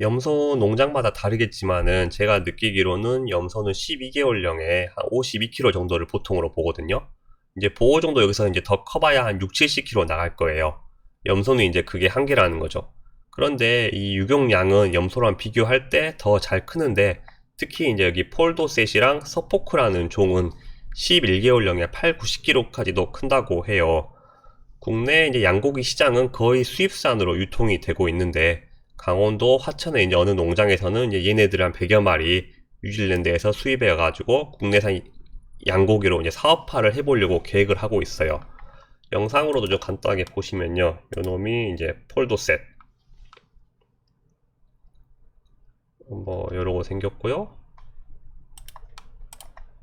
염소 농장마다 다르겠지만은 제가 느끼기로는 염소는 12개월령에 한 52kg 정도를 보통으로 보거든요. 이제 보호 정도 여기서 이제 더 커봐야 한 6, 70kg 나갈 거예요. 염소는 이제 그게 한계라는 거죠. 그런데 이 유경량은 염소랑 비교할 때 더 잘 크는데 특히 이제 여기 폴도셋이랑 서포크라는 종은 11개월령에 8, 90kg까지도 큰다고 해요. 국내 이제 양고기 시장은 거의 수입산으로 유통이 되고 있는데 강원도 화천의 이제 어느 농장에서는 이제 얘네들 한 100여 마리 뉴질랜드에서 수입해 가지고 국내산 양고기로 이제 사업화를 해보려고 계획을 하고 있어요. 영상으로도 좀 간단하게 보시면요. 요 놈이 이제 폴도셋. 뭐 요러고 생겼고요.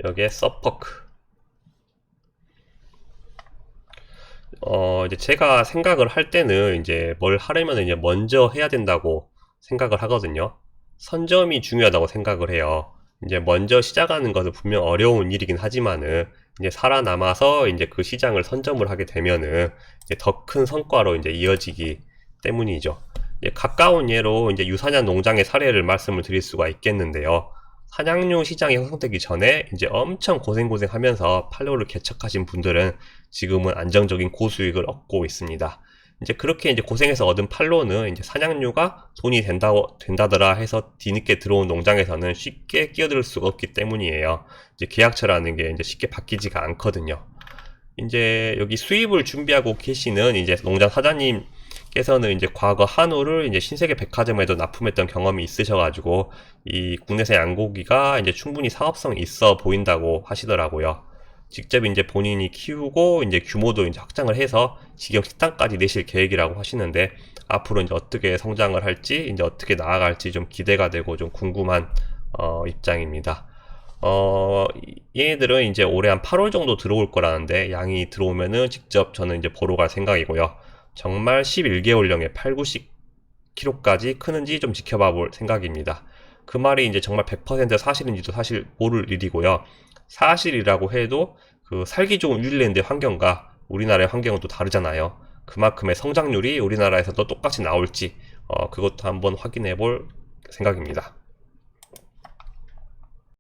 여기에 서퍼크. 어, 이제 제가 생각을 할 때는 이제 뭘 하려면 이제 먼저 해야 된다고 생각을 하거든요. 선점이 중요하다고 생각을 해요. 이제 먼저 시작하는 것은 분명 어려운 일이긴 하지만은 이제 살아남아서 이제 그 시장을 선점을 하게 되면은 이제 더 큰 성과로 이제 이어지기 때문이죠. 가까운 예로 이제 유사냥 농장의 사례를 말씀을 드릴 수가 있겠는데요. 사냥용 시장이 형성되기 전에 이제 엄청 고생고생 하면서 팔로우를 개척하신 분들은 지금은 안정적인 고수익을 얻고 있습니다. 이제 그렇게 이제 고생해서 얻은 팔로는 이제 사냥류가 돈이 된다고 된다더라 해서 뒤늦게 들어온 농장에서는 쉽게 끼어들 수가 없기 때문이에요. 이제 계약처라는 게 이제 쉽게 바뀌지가 않거든요. 이제 여기 수입을 준비하고 계시는 이제 농장 사장님 께서는 이제 과거 한우를 이제 신세계 백화점에도 납품했던 경험이 있으셔가지고 이 국내산 양고기가 이제 충분히 사업성이 있어 보인다고 하시더라고요. 직접 이제 본인이 키우고 이제 규모도 이제 확장을 해서 직영 식당까지 내실 계획이라고 하시는데 앞으로 이제 어떻게 성장을 할지 이제 어떻게 나아갈지 좀 기대가 되고 좀 궁금한 어, 입장입니다. 어, 얘네들은 이제 올해 한 8월 정도 들어올 거라는데 양이 들어오면은 직접 저는 이제 보러 갈 생각이고요. 정말 11개월령에 8, 90kg까지 크는지 좀 지켜봐 볼 생각입니다. 그 말이 이제 정말 100% 사실인지도 사실 모를 일이고요. 사실이라고 해도 그 살기 좋은 뉴질랜드의 환경과 우리나라의 환경은 또 다르잖아요. 그만큼의 성장률이 우리나라에서도 똑같이 나올지 어, 그것도 한번 확인해 볼 생각입니다.